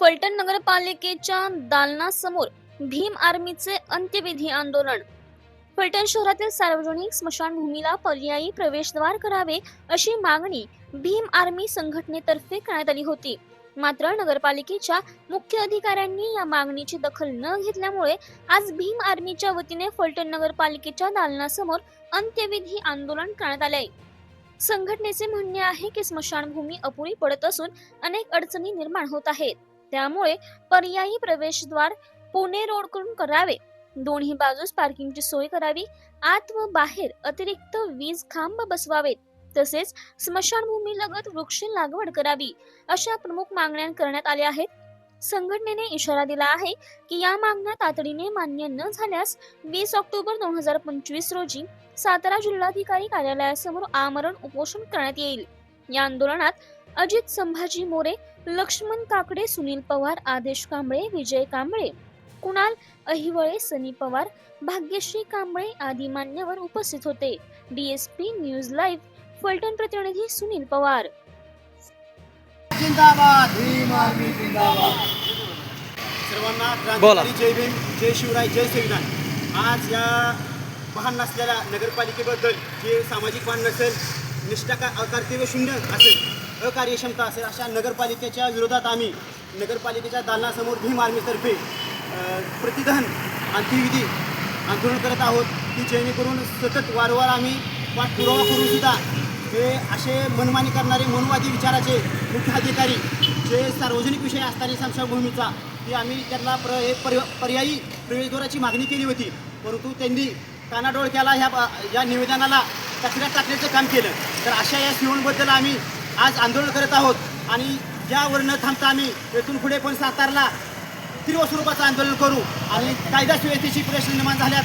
फलटण नगरपालिकेच्या दालनासमोर भीम आर्मीचे अंत्यविधी आंदोलन. फलटण शहरातील सार्वजनिक स्मशानभूमीला पर्यायी प्रवेशद्वार करावे अशी मागणी भीम आर्मी संघटनेतर्फे करण्यात आली होती. मात्र नगरपालिकेच्या मुख्य अधिकाऱ्यांनी या मागणीची दखल न घेतल्यामुळे आज भीम आर्मीच्या वतीने फलटण नगरपालिकेच्या दालनासमोर अंत्यविधी आंदोलन करण्यात आले आहे संघटनेचे म्हणणे आहे की स्मशानभूमी अपुरी पडत असून अनेक अडचणी निर्माण होत आहेत. त्यामुळे पर्यायी प्रवेशद्वार पुणे रोडकडून करावे. दोन्ही बाजूस पार्किंगची सोय करावी. आत व बाहेर अतिरिक्त वीज खांब बसवावेत. तसेच स्मशानभूमीलगत वृक्ष लागवड करावी अशा प्रमुख मागण्या करण्यात आल्या आहेत. संघटनेने इशारा दिला आहे की या मागण्या तातडीने मान्य न झाल्यास वीस ऑक्टोबर दोन हजार पंचवीस रोजी सातारा जिल्हाधिकारी कार्यालयासमोर आमरण उपोषण करण्यात येईल. या आंदोलनात अजित संभाजी मोरे लक्ष्मण काकडे सुनील पवार आदेश कांबळे विजय कांबळे कुणाल अहिवळे सनी पवार भाग्यश्री कांबळे आदी मान्यवर उपस्थित होते. डीएसपी न्यूज लाईव्ह फलटण प्रतिनिधी सुनील पवार. सर्वांना बोला. क्रांतिकारी जय भीम जय शिवराय जय संविधान आज या महान नसलेल्या नगरपालिकेबद्दल जे सामाजिक मान नसेल निष्ठा का कर्तव्य शून्य असेल अकार्यक्षमता असेल अशा नगरपालिकेच्या विरोधात आम्ही नगरपालिकेच्या दालनासमोर भीम आर्मीतर्फे अ, प्रतिधन अंत्यविधी आंदोलन करत आहोत की जेणेकरून सतत वारंवार आम्ही पाठपुरावा करूनसुद्धा हे असे मनमानी करणारे मनवादी विचाराचे मुख्य अधिकारी जे सार्वजनिक विषय असताना संशयभूमीचा की आम्ही त्यांना प्र हे पर्य पर्यायी प्रवेशद्वाराची मागणी केली होती परंतु त्यांनी कानाडोळ केला ह्या या निवेदनाला कचऱ्यात टाकण्याचं काम केलं. तर अशा या सीओनबद्दल आम्ही आज आंदोलन करत आहोत. आणि यावर न थांबता आम्ही येथून पुढे पण सातारला तीव्र स्वरूपाचं आंदोलन करू. आणि कायदा सुव्यवस्थेची प्रश्न निर्माण झाल्यात.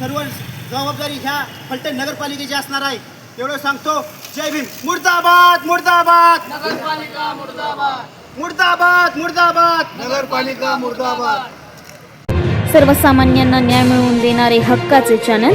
सर्व जबाबदारी ह्या फलटण नगरपालिकेची असणार आहे. एवढं सांगतो. जय भीम. मुर्दाबाद मुर्दाबाद. मुर्दाबाद. मुर्दाबाद नगरपालिका मुर्दाबाद. सर्वसामान्यांना न्याय मिळवून देणारे हक्काचे चॅनल